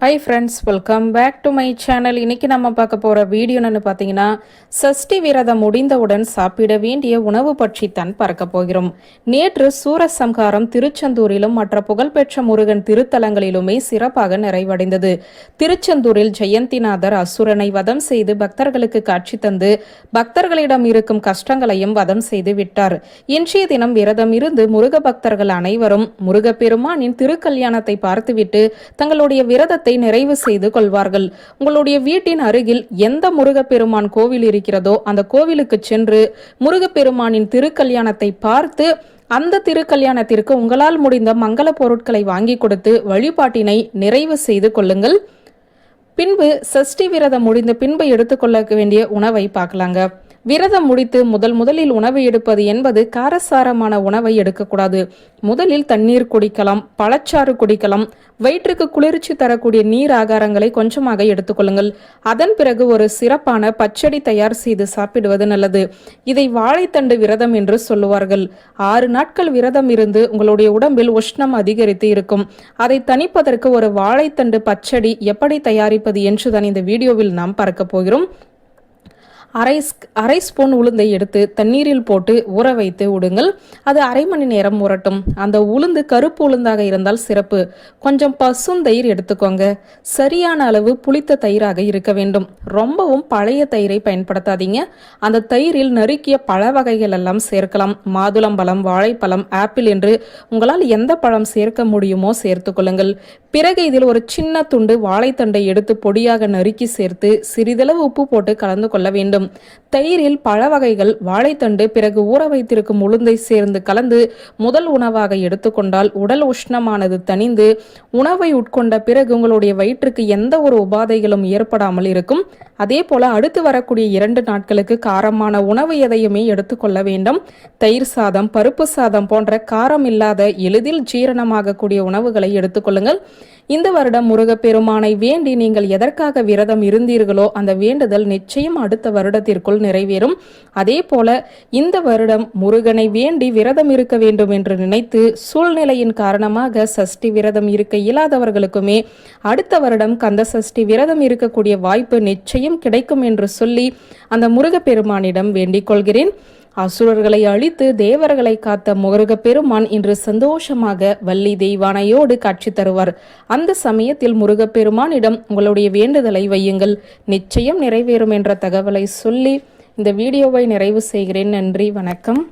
Hi friends welcome back to my channel இன்னைக்கு நம்ம பார்க்க போகிற வீடியோன்னு பார்த்தீங்கன்னா சஷ்டி விரதம் முடிந்தவுடன் சாப்பிட வேண்டிய உணவு பற்றி தான் பார்க்க போகிறோம். நேற்று சூரசம்ஹாரம் திருச்செந்தூரிலும் மற்ற புகழ்பெற்ற முருகன் திருத்தலங்களிலுமே சிறப்பாக நிறைவடைந்தது. திருச்செந்தூரில் ஜெயந்திநாதர் அசுரனை வதம் செய்து பக்தர்களுக்கு காட்சி தந்து பக்தர்களிடம் இருக்கும் கஷ்டங்களையும் வதம் செய்து விட்டார். இன்றைய தினம் விரதம் இருந்து முருக பக்தர்கள் அனைவரும் முருகப்பெருமானின் திருக்கல்யாணத்தை பார்த்துவிட்டு தங்களுடைய விரதத்தை நிறைவு செய்து கொள்வார்கள். உங்களுடைய வீட்டின் அருகில் எந்த முருகப்பெருமான் கோவில் இருக்கிறதோ அந்த கோவிலுக்கு சென்று முருகப்பெருமானின் திருக்கல்யாணத்தை பார்த்து அந்த திருக்கல்யாணத்திற்கு உங்களால் முடிந்த மங்கள பொருட்களை வாங்கி கொடுத்து வழிபாட்டினை நிறைவு செய்து கொள்ளுங்கள். பின்பு சஷ்டி விரதம் முடிந்த பின்பு எடுத்துக்கொள்ள வேண்டிய உணவை பார்க்கலாங்க. விரதம் முடித்து முதல் முதலில் உணவு எடுப்பது என்பது காரசாரமான உணவை எடுக்கக்கூடாது. முதலில் தண்ணீர் குடிக்கலாம் பழச்சாறு குடிக்கலாம் வயிற்றுக்கு குளிர்ச்சி தரக்கூடிய நீர் ஆகாரங்களை கொஞ்சமாக எடுத்துக்கொள்ளுங்கள். அதன் பிறகு ஒரு சிறப்பான பச்சடி தயார் செய்து சாப்பிடுவது நல்லது. இதை வாழைத்தண்டு விரதம் என்று சொல்லுவார்கள். ஆறு நாட்கள் விரதம் இருந்து உங்களுடைய உடம்பில் உஷ்ணம் அதிகரித்து இருக்கும். அதை தணிப்பதற்கு ஒரு வாழைத்தண்டு பச்சடி எப்படி தயாரிப்பது என்றுதான் இந்த வீடியோவில் நாம் பார்க்க போகிறோம். அரை அரை ஸ்பூன் உளுந்தை எடுத்து தண்ணீரில் போட்டு ஊற வைத்து விடுங்கள். அது அரை மணி நேரம் ஊறட்டும். அந்த உளுந்து கருப்பு உளுந்தாக இருந்தால் சிறப்பு. கொஞ்சம் பசுந்தயிர் எடுத்துக்கோங்க. சரியான அளவு புளித்த தயிராக இருக்க வேண்டும். ரொம்பவும் பழைய தயிரை பயன்படுத்தாதீங்க. அந்த தயிரில் நறுக்கிய பழ வகைகள் எல்லாம் சேர்க்கலாம். மாதுளம்பழம் வாழைப்பழம் ஆப்பிள் என்று உங்களால் எந்த பழம் சேர்க்க முடியுமோ சேர்த்து கொள்ளுங்கள். பிறகு இதில் ஒரு சின்ன துண்டு வாழைத்தண்டை எடுத்து பொடியாக நறுக்கி சேர்த்து சிறிதளவு உப்பு போட்டு கலந்து கொள்ள வேண்டும். தயிரில் பழ வகைகள் வாழைத்தண்டு பிறகு ஊற வைத்திருக்கும் உளுந்தை சேர்ந்து கலந்து முதல் உணவாக எடுத்துக்கொண்டால் உடல் உஷ்ணமானது தணிந்து உணவை உட்கொண்ட பிறகு உங்களுடைய வயிற்றுக்கு எந்த ஒரு உபாதைகளும் ஏற்படாமல் இருக்கும். அதே போல அடுத்து வரக்கூடிய இரண்டு நாட்களுக்கு காரமான உணவு எதையுமே எடுத்துக்கொள்ள வேண்டும். தயிர் சாதம் பருப்பு சாதம் போன்ற காரம் இல்லாத எளிதில் ஜீரணமாகக்கூடிய உணவுகளை எடுத்துக்கொள்ளுங்கள் இந்த வருடம் முருகப்பெருமானை வேண்டி நீங்கள் எதற்காக விரதம் இருந்தீர்களோ அந்த வேண்டுதல் நிச்சயம் அடுத்த வருடத்திற்குள் நிறைவேறும். அதே போல இந்த வருடம் முருகனை வேண்டி விரதம் இருக்க வேண்டும் என்று நினைத்து சூழ்நிலையின் காரணமாக சஷ்டி விரதம் இருக்க இயலாதவர்களுக்குமே அடுத்த வருடம் கந்த சஷ்டி விரதம் இருக்கக்கூடிய வாய்ப்பு நிச்சயம் கிடைக்கும் என்று சொல்லி அந்த முருகப்பெருமானிடம் வேண்டிக் கொள்கிறேன். அசுரர்களை அழித்து தேவர்களை காத்த முருக பெருமான் இன்று சந்தோஷமாக வள்ளி தெய்வானையோடு காட்சி தருவார். அந்த சமயத்தில் முருகப்பெருமானிடம் உங்களுடைய வேண்டுதலை வையுங்கள். நிச்சயம் நிறைவேறும் என்ற தகவலை சொல்லி இந்த வீடியோவை நிறைவு செய்கிறேன். நன்றி வணக்கம்.